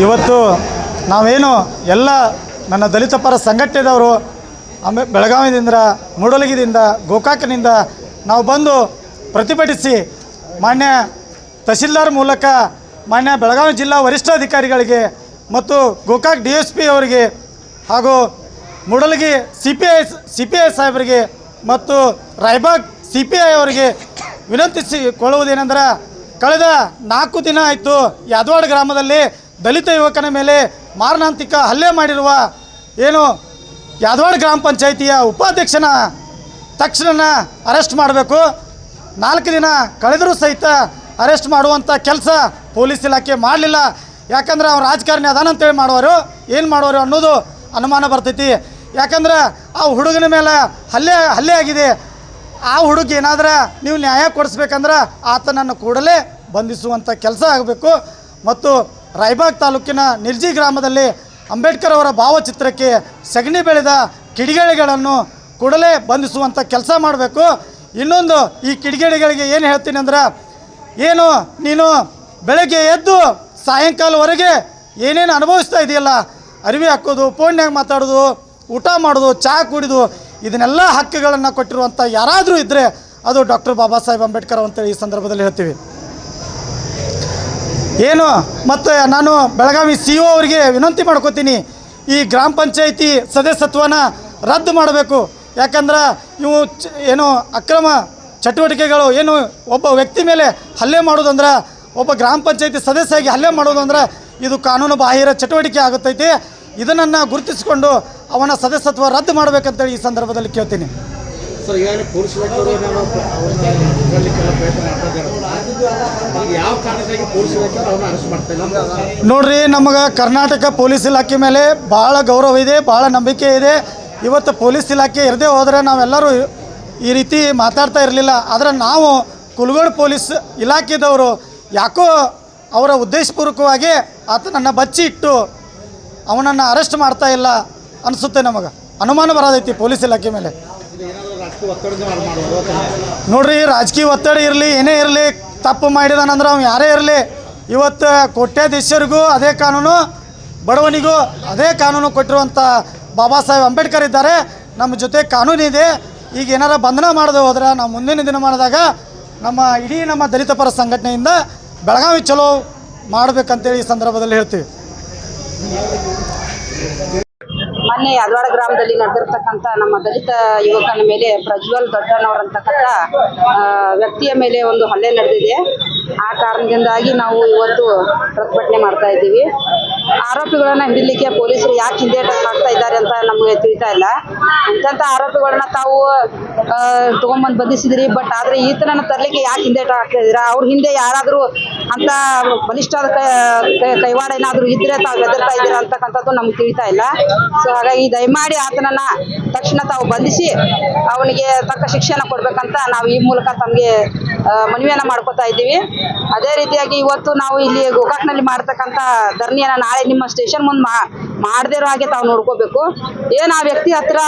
ಇವತ್ತು ನಾವೇನು ಎಲ್ಲ ನನ್ನ ದಲಿತ ಪರ ಸಂಘಟನೆದವರು ಆಮೇ ಬೆಳಗಾವಿದಿಂದ ಮೂಡಲಗಿದಿಂದ ಗೋಕಾಕನಿಂದ ನಾವು ಬಂದು ಪ್ರತಿಭಟಿಸಿ ಮಾನ್ಯ ತಹಶೀಲ್ದಾರ್ ಮೂಲಕ ಮಾನ್ಯ ಬೆಳಗಾವಿ ಜಿಲ್ಲಾ ವರಿಷ್ಠಾಧಿಕಾರಿಗಳಿಗೆ ಮತ್ತು ಗೋಕಾಕ್ ಡಿ ಎಸ್ ಪಿ ಅವರಿಗೆ ಹಾಗೂ Mudalagi C P I C P I ಸಾಹೇಬರಿಗೆ ಮತ್ತು ರಾಯ್ಬಾಗ್ ಸಿ ಪಿ ಐ ಅವರಿಗೆ ವಿನಂತಿಸಿಕೊಳ್ಳುವುದೇನೆಂದ್ರೆ ಕಳೆದ ನಾಲ್ಕು ದಿನ ಆಯಿತು ಯಾದವಾಡ ಗ್ರಾಮದಲ್ಲಿ ದಲಿತ ಯುವಕನ ಮೇಲೆ ಮಾರಣಾಂತಿಕ ಹಲ್ಲೆ ಮಾಡಿರುವ ಏನು ಯಾದವಾಡ ಗ್ರಾಮ ಪಂಚಾಯಿತಿಯ ಉಪಾಧ್ಯಕ್ಷನ ತಕ್ಷಣ ಅರೆಸ್ಟ್ ಮಾಡಬೇಕು. ನಾಲ್ಕು ದಿನ ಕಳೆದರೂ ಸಹಿತ ಅರೆಸ್ಟ್ ಮಾಡುವಂಥ ಕೆಲಸ ಪೊಲೀಸ್ ಇಲಾಖೆ ಮಾಡಲಿಲ್ಲ. ಯಾಕಂದ್ರೆ ಅವ್ನು ರಾಜಕಾರಣಿ ಅದಾನಂತೇಳಿ ಮಾಡೋರು ಏನು ಮಾಡೋರು ಅನ್ನೋದು ಅನುಮಾನ ಬರ್ತೈತಿ. ಯಾಕಂದ್ರೆ ಆ ಹುಡುಗನ ಮೇಲೆ ಹಲ್ಲೆ ಹಲ್ಲೆ ಆಗಿದೆ. ಆ ಹುಡುಗ ಏನಾದ್ರೆ ನೀವು ನ್ಯಾಯ ಕೊಡಿಸ್ಬೇಕಂದ್ರೆ ಆತನನ್ನು ಕೂಡಲೇ ಬಂಧಿಸುವಂಥ ಕೆಲಸ ಆಗಬೇಕು. ಮತ್ತು ರಾಯಬಾಗ್ ತಾಲೂಕಿನ ನಿರ್ಜಿ ಗ್ರಾಮದಲ್ಲಿ ಅಂಬೇಡ್ಕರ್ ಅವರ ಭಾವಚಿತ್ರಕ್ಕೆ ಸಗಣಿ ಬೆಳೆದ ಕಿಡಿಗೇಡಿಗಳನ್ನು ಕೂಡಲೇ ಬಂಧಿಸುವಂಥ ಕೆಲಸ ಮಾಡಬೇಕು. ಇನ್ನೊಂದು, ಈ ಕಿಡಿಗೇಡಿಗಳಿಗೆ ಏನು ಹೇಳ್ತೀನಿ ಅಂದ್ರೆ, ಏನು ನೀನು ಬೆಳಗ್ಗೆ ಎದ್ದು ಸಾಯಂಕಾಲವರೆಗೆ ಏನೇನು ಅನುಭವಿಸ್ತಾ ಇದೆಯಲ್ಲ, ಅರಿವಿ ಹಾಕೋದು, ಫೋನ್ಯಾಗ ಮಾತಾಡೋದು, ಊಟ ಮಾಡೋದು ಚಹಾ ಕುಡಿದು ಇದನ್ನೆಲ್ಲ ಹಕ್ಕುಗಳನ್ನು ಕೊಟ್ಟಿರುವಂಥ ಯಾರಾದರೂ ಇದ್ದರೆ ಅದು ಡಾಕ್ಟರ್ ಬಾಬಾ ಸಾಹೇಬ್ ಅಂಬೇಡ್ಕರ್ ಅಂತೇಳಿ ಈ ಸಂದರ್ಭದಲ್ಲಿ ಹೇಳ್ತೀವಿ. ಏನು? ಮತ್ತು ನಾನು ಬೆಳಗಾವಿ ಸಿ ಒ ಅವರಿಗೆ ವಿನಂತಿ ಮಾಡ್ಕೋತೀನಿ, ಈ ಗ್ರಾಮ ಪಂಚಾಯಿತಿ ಸದಸ್ಯತ್ವನ ರದ್ದು ಮಾಡಬೇಕು. ಯಾಕಂದ್ರೆ ಇವು ಏನು ಅಕ್ರಮ ಚಟುವಟಿಕೆಗಳು, ಏನು ಒಬ್ಬ ವ್ಯಕ್ತಿ ಮೇಲೆ ಹಲ್ಲೆ ಮಾಡೋದಂದ್ರೆ ಒಬ್ಬ ಗ್ರಾಮ ಪಂಚಾಯಿತಿ ಸದಸ್ಯಾಗಿ ಹಲ್ಲೆ ಮಾಡೋದಂದ್ರೆ ಇದು ಕಾನೂನು ಬಾಹಿರ ಚಟುವಟಿಕೆ ಆಗುತ್ತೈತಿ. ಇದನ್ನು ಗುರುತಿಸಿಕೊಂಡು ಅವನ ಸದಸ್ಯತ್ವ ರದ್ದು ಮಾಡಬೇಕಂತೇಳಿ ಈ ಸಂದರ್ಭದಲ್ಲಿ ಕೇಳ್ತೀನಿ. ನೋಡ್ರಿ ನಮಗೆ ಕರ್ನಾಟಕ ಪೊಲೀಸ್ ಇಲಾಖೆ ಮೇಲೆ ಭಾಳ ಗೌರವ ಇದೆ ಭಾಳ ನಂಬಿಕೆ ಇದೆ. ಇವತ್ತು ಪೊಲೀಸ್ ಇಲಾಖೆ ಇರದೇ ಹೋದರೆ ನಾವೆಲ್ಲರೂ ಈ ರೀತಿ ಮಾತಾಡ್ತಾ ಇರಲಿಲ್ಲ. ಆದರೆ ನಾವು ಕುಲ್ಗೋಡ್ ಪೊಲೀಸ್ ಇಲಾಖೆದವರು ಯಾಕೋ ಅವರ ಉದ್ದೇಶಪೂರ್ವಕವಾಗಿ ಆತನನ್ನು ಬಚ್ಚಿ ಇಟ್ಟು ಅವನನ್ನು ಅರೆಸ್ಟ್ ಮಾಡ್ತಾ ಇಲ್ಲ. ಅನಿಸುತ್ತೆ ನಮಗೆ. ಅನುಮಾನ ಬರೋದೈತಿ ಪೊಲೀಸ್ ಇಲಾಖೆ ಮೇಲೆ. ನೋಡ್ರಿ, ರಾಜಕೀಯ ಒತ್ತಡ ಇರಲಿ, ಏನೇ ಇರಲಿ, ತಪ್ಪು ಮಾಡಿದಾನಂದ್ರೆ ಅವ್ನು ಯಾರೇ ಇರಲಿ, ಇವತ್ತು ಕೋಟ್ಯಾಧೀಶರಿಗೂ ಅದೇ ಕಾನೂನು, ಬಡವನಿಗೂ ಅದೇ ಕಾನೂನು ಕೊಟ್ಟಿರುವಂಥ ಬಾಬಾ ಸಾಹೇಬ್ ಅಂಬೇಡ್ಕರ್ ಇದ್ದಾರೆ. ನಮ್ಮ ಜೊತೆ ಕಾನೂನು ಇದೆ. ಈಗ ಏನಾರ ಬಂಧನ ಮಾಡದೆ ಹೋದ್ರೆ ನಾವು ಮುಂದಿನ ದಿನ ಮಾಡಿದಾಗ ನಮ್ಮ ಇಡೀ ನಮ್ಮ ದಲಿತ ಪರ ಸಂಘಟನೆಯಿಂದ ಬೆಳಗಾವಿ ಚಲೋ ಮಾಡಬೇಕಂತೇಳಿ ಈ ಸಂದರ್ಭದಲ್ಲಿ ಹೇಳ್ತೀವಿ. ಮೊನ್ನೆ ಯಾದವಾಡ ಗ್ರಾಮದಲ್ಲಿ ನಡೆದಿರ್ತಕ್ಕಂಥ ನಮ್ಮ ದಲಿತ ಯುವಕನ ಮೇಲೆ ಪ್ರಜ್ವಲ್ ದೊಡ್ಡನವರಂತಕ್ಕಂಥ ವ್ಯಕ್ತಿಯ ಮೇಲೆ ಒಂದು ಹಲ್ಲೆ ನಡೆದಿದೆ. ಆ ಕಾರಣದಿಂದಾಗಿ ನಾವು ಇವತ್ತು ಪ್ರತಿಭಟನೆ ಮಾಡ್ತಾ ಇದ್ದೀವಿ. ಆರೋಪಿಗಳನ್ನ ಹಿಡಿಲಿಕ್ಕೆ ಪೊಲೀಸರು ಯಾಕೆ ಹಿಂದೆ ಹಾಕ್ತಾ ಇದ್ದಾರೆ ಅಂತ ನಮಗೆ ತಿಳಿತಾ ಇಲ್ಲ. ಇಂಥ ಆರೋಪಿಗಳನ್ನ ತಾವು ತಗೊಂಡ್ಬಂದು ಬಂಧಿಸಿದ್ರಿ, ಬಟ್ ಆದ್ರೆ ಈತನನ್ನ ತರಲಿಕ್ಕೆ ಯಾಕೆ ಹಿಂದೇಟು ಹಾಕ್ತಾ ಇದ್ದೀರಾ ಅವ್ರ ಹಿಂದೆ ಯಾರಾದರೂ ಅಂತ ಬಲಿಷ್ಠಾದ ಕೈವಾಡ ಏನಾದರೂ ಇದ್ರೆ ತಾವು ಬೆದರ್ತಾ ಇದ್ದೀರಾ ಅಂತಕ್ಕಂಥದ್ದು ನಮ್ಗೆ ತಿಳಿತಾ ಇಲ್ಲ. ಸೊ, ಹಾಗಾಗಿ ದಯಮಾಡಿ ಆತನನ್ನ ತಕ್ಷಣ ತಾವು ಬಂಧಿಸಿ ಅವನಿಗೆ ತಕ್ಕ ಶಿಕ್ಷಣ ಕೊಡ್ಬೇಕಂತ ನಾವು ಈ ಮೂಲಕ ತಮಗೆ ಮನವಿಯನ್ನ ಮಾಡ್ಕೊತಾ ಇದ್ದೀವಿ. ಅದೇ ರೀತಿಯಾಗಿ ಇವತ್ತು ನಾವು ಇಲ್ಲಿ ಗೋಕಾಕ್ನಲ್ಲಿ ಮಾಡ್ತಕ್ಕಂಥ ಧರಣಿಯನ್ನ ನಾಳೆ ನಿಮ್ಮ ಸ್ಟೇಷನ್ ಮುಂದೆ ಮಾಡದೇ ಇರೋ ಹಾಗೆ ತಾವು ನೋಡ್ಕೋಬೇಕು. ಏನ್ ಆ ವ್ಯಕ್ತಿ ಹತ್ರ